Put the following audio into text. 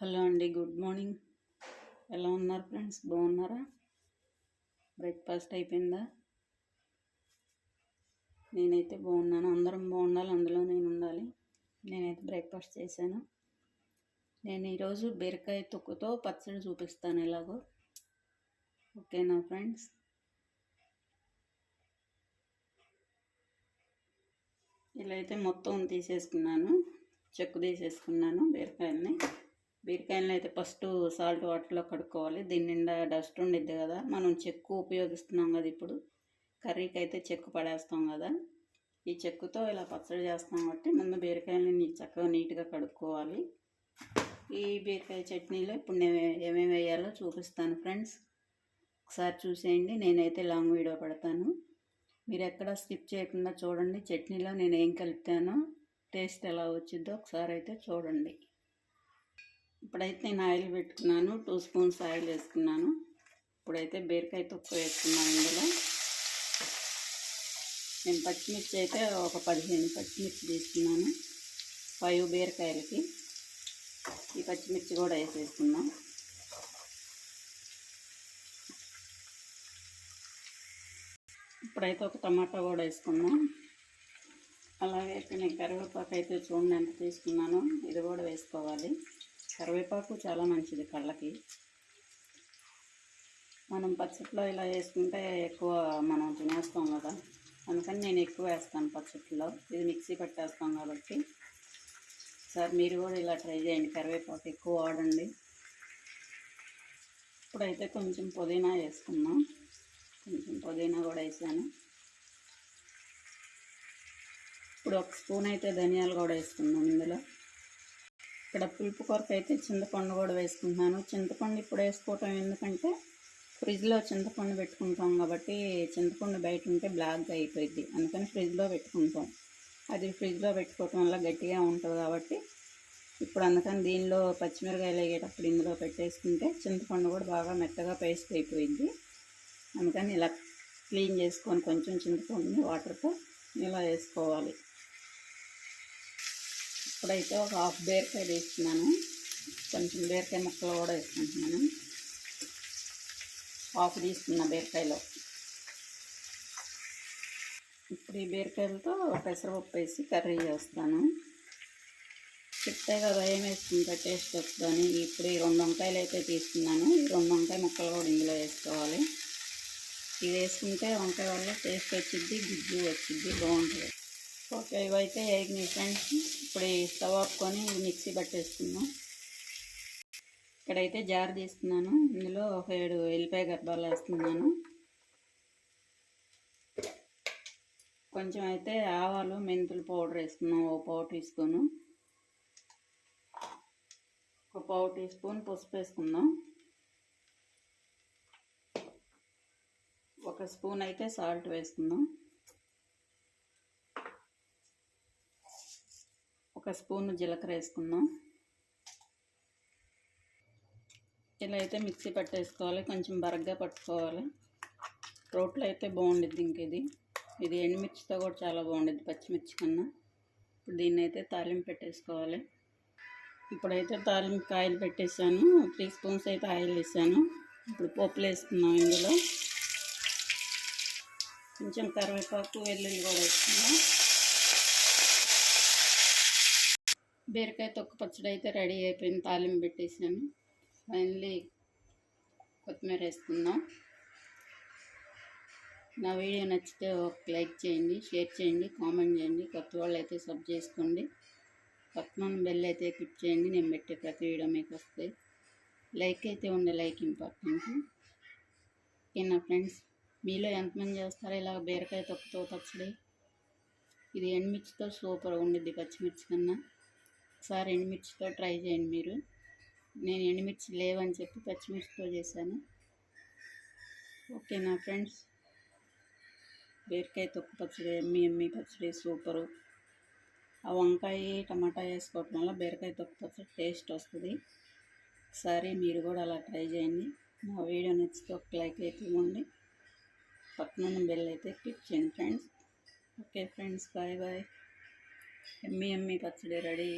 Hello అండి good morning. ఎలా ఉన్నారు ఫ్రెండ్స్? బాగున్నారా? బ్రేక్ఫాస్ట్ అయిపోయిందా? నేనైతే బాగున్నాను. అందరం బాగుండాలి అందులో నేను ఉండాలి. నేనైతే బ్రేక్ఫాస్ట్ చేశాను. నేను ఈరోజు బీరకాయ తొక్కుతో పచ్చడి చూపిస్తాను ఎలాగో. ఓకేనా ఫ్రెండ్స్? ఇలా అయితే మొత్తం తీసేసుకున్నాను. చెక్కు తీసేసుకున్నాను బీరకాయల్ని. బీరకాయలను అయితే ఫస్ట్ సాల్ట్ వాటర్లో కడుక్కోవాలి. దీని నిండా డస్ట్ ఉండిద్ది కదా. మనం చెక్కు ఉపయోగిస్తున్నాం కదా ఇప్పుడు. కర్రీకి అయితే చెక్కు పడేస్తాం కదా. ఈ చెక్కుతో ఇలా పచ్చడి చేస్తాం కాబట్టి ముందు బీరకాయలని చక్కగా నీట్గా కడుక్కోవాలి. ఈ బీరకాయ చట్నీలో ఇప్పుడు నేను ఏమేమి వేయాలో చూపిస్తాను ఫ్రెండ్స్. ఒకసారి చూసేయండి. నేనైతే లాంగ్ వీడియో పెడతాను. మీరు ఎక్కడ స్కిప్ చేయకుండా చూడండి. చట్నీలో నేను ఏం కలిపానో టేస్ట్ ఎలా వచ్చిందో ఒకసారి అయితే చూడండి. ఇప్పుడైతే నేను ఆయిల్ పెట్టుకున్నాను. టూ స్పూన్స్ ఆయిల్ వేసుకున్నాను. ఇప్పుడైతే బీరకాయ తొక్కు వేసుకున్నాను ఇందులో. నేను పచ్చిమిర్చి అయితే ఒక పదిహేను పచ్చిమిర్చి తీసుకున్నాను. ఫైవ్ బీరకాయలకి. ఈ పచ్చిమిర్చి కూడా వేసేసుకున్నాం ఇప్పుడైతే ఒక టమాటా కూడా వేసుకున్నాం అలాగే నేను కరివేపాకు అయితే చూడండి ఎంత తీసుకున్నాను. ఇది కూడా వేసుకోవాలి. కరివేపాకు చాలా మంచిది కళ్ళకి. మనం పచ్చట్లో ఇలా వేసుకుంటే ఎక్కువ మనం తినేస్తాం కదా. అందుకని నేను ఎక్కువ వేస్తాను పచ్చట్లో. ఇది మిక్సీ పెట్టేస్తాం కాబట్టి. సార్ మీరు కూడా ఇలా ట్రై చేయండి. కరివేపాకు ఎక్కువ వాడండి. ఇప్పుడైతే కొంచెం పుదీనా వేసుకుందాం కొంచెం పుదీనా కూడా వేసాను. ఇప్పుడు ఒక స్పూన్ అయితే ధనియాలు కూడా వేసుకుందాం ఇందులో. ఇక్కడ పులుపు కొరకు అయితే చింతపండు కూడా వేసుకుంటున్నాను. చింతపండు ఇప్పుడు వేసుకోవటం ఎందుకంటే ఫ్రిడ్జ్లో చింతపండు పెట్టుకుంటాం కాబట్టి చింతపండు బయట ఉంటే బ్లాక్గా అయిపోయింది అందుకని ఫ్రిడ్జ్లో పెట్టుకుంటాం. అది ఫ్రిడ్జ్లో పెట్టుకోవటం వల్ల గట్టిగా ఉంటుంది కాబట్టి ఇప్పుడు అందుకని దీనిలో పచ్చిమిరకాయలు వేగేటప్పుడు ఇందులో పెట్టేసుకుంటే చింతపండు కూడా బాగా మెత్తగా పేస్ట్ అయిపోయింది అందుకని ఇలా క్లీన్ చేసుకొని కొంచెం చింతపండుని వాటర్తో ఇలా వేసుకోవాలి. ఇప్పుడైతే ఒక హాఫ్ బీరకాయ తీసుకున్నాను కొంచెం బీరకాయ ముక్కలు కూడా వేసుకుంటున్నాను. హాఫ్ తీసుకున్న బీరకాయలో. ఇప్పుడు ఈ బీరకాయలతో పెసరపప్పు వేసి కర్రీ చేస్తాను. చెప్తే కదా ఏం వేసుకుంటే టేస్ట్ వస్తుందని. ఇప్పుడు ఈ రెండు వంకాయలు అయితే తీసుకున్నాను. ఈ రెండు వంకాయ ముక్కలు కూడా ఇందులో వేసుకోవాలి. ఇది వేసుకుంటే వంకాయ వల్ల టేస్ట్ వచ్చింది గుజ్జు వచ్చింది బాగుంటుంది. ఓకే ఇవైతే వేగినాయి ఫ్రెండ్స్ ఇప్పుడు ఈ స్టవ్ ఆపుకొని మిక్సీ పట్టేసుకుందాం. ఇక్కడైతే జార్ తీసుకున్నాను ఇందులో ఒక ఏడు ఎల్లిపాయ గర్భాలు వేస్తున్నాను. కొంచెం అయితే ఆవాలు మెంతులు పౌడర్ వేసుకున్నాం. ఒక పావు టీ స్పూను. ఒక పావు టీ స్పూన్ పసుపు వేసుకుందాం. ఒక స్పూన్ అయితే సాల్ట్ వేసుకుందాం. ఒక స్పూన్ జీలకర్ర వేసుకుందాం. ఇలా అయితే మిక్సీ పట్టేసుకోవాలి కొంచెం బరగ్గా పట్టుకోవాలి. రోట్లో అయితే బాగుండిద్ది ఇంక ఇది. ఇది ఎండుమిర్చితో కూడా చాలా బాగుండిద్ది పచ్చిమిర్చి కన్నా. ఇప్పుడు దీన్ని అయితే తాలింపు పెట్టేసుకోవాలి. ఇప్పుడైతే తాలింపు కాయలు పెట్టేసాను. త్రీ స్పూన్స్ అయితే ఆయిల్ వేసాను. ఇప్పుడు పోపులు వేసుకున్నాం ఇందులో. కొంచెం కరివేపాకు వెల్లుల్లి కూడా వేసుకున్నాం బీరకాయ తొక్క పచ్చడి అయితే రెడీ అయిపోయింది. తాలింపు పెట్టేసాను ఫైనలీ కొత్తిమీర వేస్తున్నాం నా వీడియో నచ్చితే ఒక లైక్ చేయండి షేర్ చేయండి కామెంట్ చేయండి. కొత్త వాళ్ళు అయితే సబ్ చేసుకోండి. పక్కన బెల్ అయితే క్లిక్ చేయండి. నేను పెట్టే ప్రతి వీడియో మీకు వస్తాయి. లైక్ అయితే ఉండే లైక్ ఇంపార్టెంట్ ఓకే నా ఫ్రెండ్స్ మీలో ఎంతమంది చేస్తారో ఇలా బీరకాయ తొక్కుతో పచ్చడి? ఇది ఎండుమిర్చితో సూపర్ ఉండిద్ది పచ్చిమిర్చి కన్నా. ఒకసారి ఎండుమిర్చితో ట్రై చేయండి మీరు. నేను ఎండుమిర్చి లేవని చెప్పి పచ్చిమిర్చితో చేశాను. ఓకే నా ఫ్రెండ్స్ బీరకాయ తొక్కు పచ్చడి ఎమ్మి ఎమ్మి పచ్చడి సూపరు. ఆ వంకాయ టమాటా వేసుకోవటం వల్ల బీరకాయ తొక్కు పచ్చడి టేస్ట్ వస్తుంది. ఒకసారి మీరు కూడా అలా ట్రై చేయండి. నా వీడియో నచ్చితే ఒక లైక్ అయితే ఇవ్వండి. పక్కన బెల్ అయితే క్లిక్ చేయండి friends. Okay friends bye bye. ఎమ్మి ఎమ్మి పచ్చడి రెడీ.